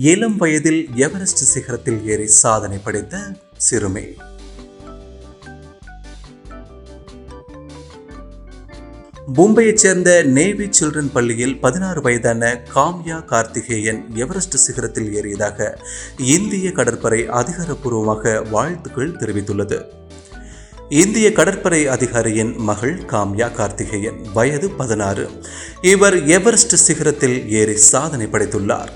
இளம் வயதில் எவரெஸ்ட் சிகரத்தில் ஏறி சாதனை படைத்த சிறுமி. மும்பையைச் சேர்ந்த நேவி சில்ட்ரன் பள்ளியில் பதினாறு வயதான காம்யா கார்த்திகேயன் எவரெஸ்ட் சிகரத்தில் ஏறியதாக இந்திய கடற்படை அதிகாரப்பூர்வமாக வாழ்த்துக்கள் தெரிவித்துள்ளது. இந்திய கடற்படை அதிகாரியின் மகள் காம்யா கார்த்திகேயன் வயது பதினாறு. இவர் எவரெஸ்ட் சிகரத்தில் ஏறி சாதனை படைத்துள்ளார்.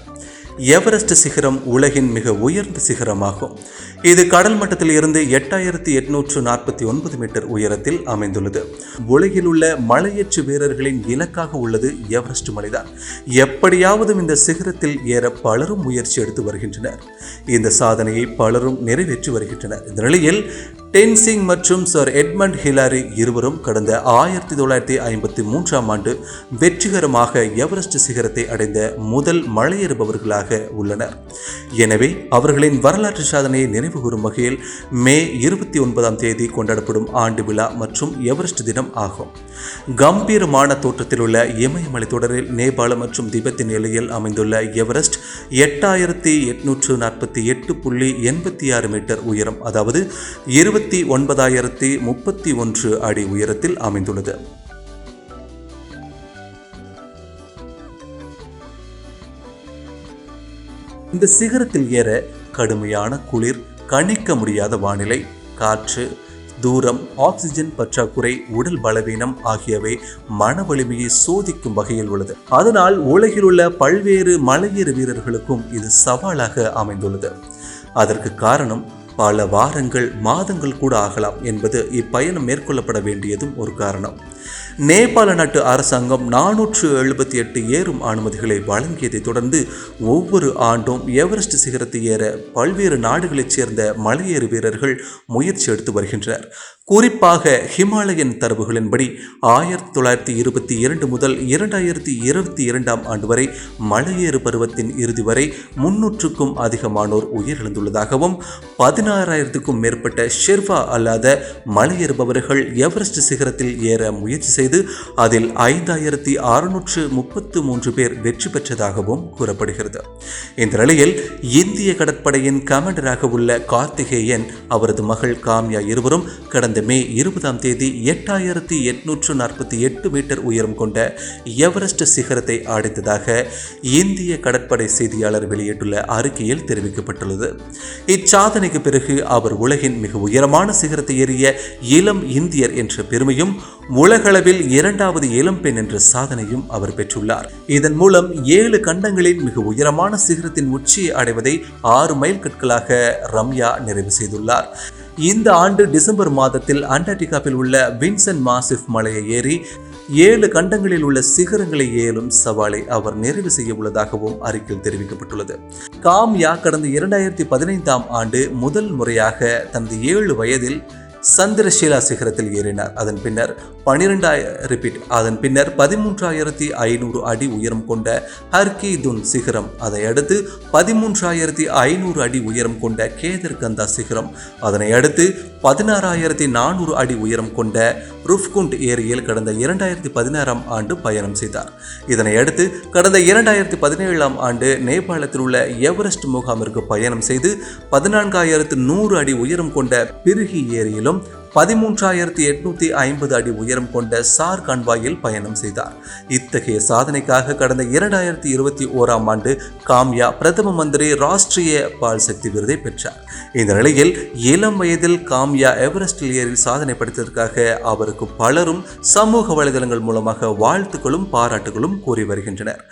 எவரெஸ்ட் சிகரம் உலகின் மிக உயர்ந்த சிகரமாகும். இது கடல் மட்டத்தில் இருந்து எட்டாயிரத்தி எட்நூற்று நாற்பத்தி ஒன்பது மீட்டர் உயரத்தில் அமைந்துள்ளது. உலகில் உள்ள மலையேற்று வீரர்களின் இலக்காக உள்ளது எவரெஸ்ட் மலைதான். எப்படியாவது இந்த சிகரத்தில் ஏற பலரும் முயற்சி எடுத்து வருகின்றனர். இந்த சாதனையை பலரும் நிறைவேற்றி வருகின்றனர். இந்த நிலையில் டென்சிங் மற்றும் சர் எட்மண்ட் ஹிலாரி இருவரும் கடந்த ஆயிரத்தி தொள்ளாயிரத்தி ஐம்பத்தி மூன்றாம் ஆண்டு வெற்றிகரமாக எவரெஸ்ட் சிகரத்தை அடைந்த முதல் மலையேறுபவர்களாக உள்ளனர். எனவே அவர்களின் வரலாற்று சாதனையை நினைவுகூரும் வகையில் மே இருபத்தி ஒன்பதாம் தேதி கொண்டாடப்படும் ஆண்டு விழா மற்றும் எவரெஸ்ட் தினம் ஆகும். கம்பீரமான தோற்றத்தில் உள்ள இமயமலை தொடரில் நேபாளம் மற்றும் திபெத்தின் எல்லையில் அமைந்துள்ள எவரெஸ்ட் எட்டாயிரத்தி எட்நூற்று நாற்பத்தி எட்டு புள்ளி எண்பத்தி ஆறு மீட்டர் உயரம் அதாவது இருபத்தி இருபத்தி ஒன்பதாயிரத்தி முப்பத்தி ஒன்று அடி உயரத்தில் அமைந்துள்ளது. இந்த சிகரத்தில் ஏற கடுமையான குளிர் கணிக்க முடியாத வானிலை காற்று தூரம் ஆக்சிஜன் பற்றாக்குறை உடல் பலவீனம் ஆகியவை மன வலிமையை சோதிக்கும் வகையில் உள்ளது. அதனால் உலகில் உள்ள பல்வேறு மலையேறு வீரர்களுக்கும் இது சவாலாக அமைந்துள்ளது. அதற்கு காரணம் பல வாரங்கள் மாதங்கள் கூட ஆகலாம் என்பது இப்பயணம் மேற்கொள்ளப்பட வேண்டியதும் ஒரு காரணம். நேபாள நாட்டு அரசாங்கம் நானூற்று எழுபத்தி எட்டு ஏறும் அனுமதிகளை வழங்கியதை தொடர்ந்து ஒவ்வொரு ஆண்டும் எவரெஸ்ட் சிகரத்தை ஏற பல்வேறு நாடுகளைச் சேர்ந்த மலையேறு வீரர்கள் முயற்சி எடுத்து வருகின்றனர். குறிப்பாக ஹிமாலயன் தரவுகளின்படி ஆயிரத்தி தொள்ளாயிரத்தி இருபத்தி இரண்டு முதல் இரண்டாயிரத்தி இருபத்தி இரண்டாம் ஆண்டு வரை மலையேறு பருவத்தின் இறுதி வரை முன்னூற்றுக்கும் அதிகமானோர் உயிரிழந்துள்ளதாகவும் பதினாறாயிரத்துக்கும் மேற்பட்ட ஷெர்வா அல்லாத மலையேறுபவர்கள் எவரெஸ்ட் சிகரத்தில் ஏற முயற்சி செய்து அதில் ஐந்தாயிரத்தி அறுநூற்று முப்பத்து மூன்று பேர் வெற்றி பெற்றதாகவும் கூறப்படுகிறது. இந்த நிலையில் இந்திய கடற்படையின் கமாண்டராக உள்ள கார்த்திகேயன் அவரது மகள் காம்யா இருவரும் கடந்த மே இருபதாம் தேதி எட்டாயிரத்தி எட்நூற்று நாற்பத்தி எட்டு மீட்டர் உயரம் கொண்ட எவரெஸ்ட் சிகரத்தை அடைத்ததாக இந்திய கடற்படை செய்தியாளர் வெளியிட்டுள்ள அறிக்கையில் தெரிவிக்கப்பட்டுள்ளது. இச்சாதனைக்கு பிறகு அவர் உலகின் மிக உயரமான சிகரத்தை ஏறிய இளம் இந்தியர் என்ற பெருமையும் உலகளவில் இரண்டாவது இளம் பெண் என்ற சாதனையும் அவர் பெற்றுள்ளார். இதன் மூலம் ஏழு கண்டங்களின் மிக உயரமான சிகரத்தின் உச்சியை அடைவதை ஆறு மைல் கற்களாக ரம்யா நிறைவு செய்துள்ளார். இந்த ஆண்டு டிசம்பர் மாதத்தில் அண்டார்டிகாவில் உள்ள வின்சன் மாசிஃப் மலையை ஏறி ஏழு கண்டங்களில் உள்ள சிகரங்களை ஏலும் சவாலை அவர் நிறைவு செய்ய உள்ளதாகவும் அறிக்கையில் தெரிவிக்கப்பட்டுள்ளது. காம்யா கடந்த இரண்டாயிரத்தி பதினைந்தாம் ஆண்டு முதல் முறையாக தனது ஏழு வயதில் சந்திரசீலா சிகரத்தில் ஏறினார். அதன் பின்னர் பனிரெண்டாயிரம் ரிப்பீட் அதன் பின்னர் பதிமூன்றாயிரத்தி ஐநூறு அடி உயரம் கொண்ட ஹர்கி துன் சிகரம் அதை அடுத்து பதிமூன்றாயிரத்தி ஐநூறு அடி உயரம் கொண்ட கேதர்கந்தா சிகரம் அதனை அடுத்து பதினாறாயிரத்தி நானூறு அடி உயரம் கொண்ட ருஃப்குண்ட் ஏரியில் கடந்த இரண்டாயிரத்தி பதினாறாம் ஆண்டு பயணம் செய்தார். இதனை அடுத்து கடந்த இரண்டாயிரத்தி பதினேழாம் ஆண்டு நேபாளத்தில் உள்ள எவரெஸ்ட் முகாமிற்கு பயணம் செய்து பதினான்காயிரத்து நூறு அடி உயரம் கொண்ட பிருகி ஏரியிலும் பதிமூன்றாயிரத்தி எட்நூத்தி ஐம்பது அடி உயரம் கொண்ட சார் கன்வாயில் பயணம் செய்தார். இத்தகைய சாதனைக்காக கடந்த இரண்டாயிரத்தி இருபத்தி ஓராம் ஆண்டு காம்யா பிரதம மந்திரி ராஷ்டிரிய பால் சக்தி விருதை பெற்றார். இந்த நிலையில் இளம் வயதில் காம்யா எவரெஸ்டில் ஏறில் சாதனை படைத்ததற்காக அவருக்கு பலரும் சமூக வலைதளங்கள் மூலமாக வாழ்த்துக்களும் பாராட்டுகளும் கூறி வருகின்றனர்.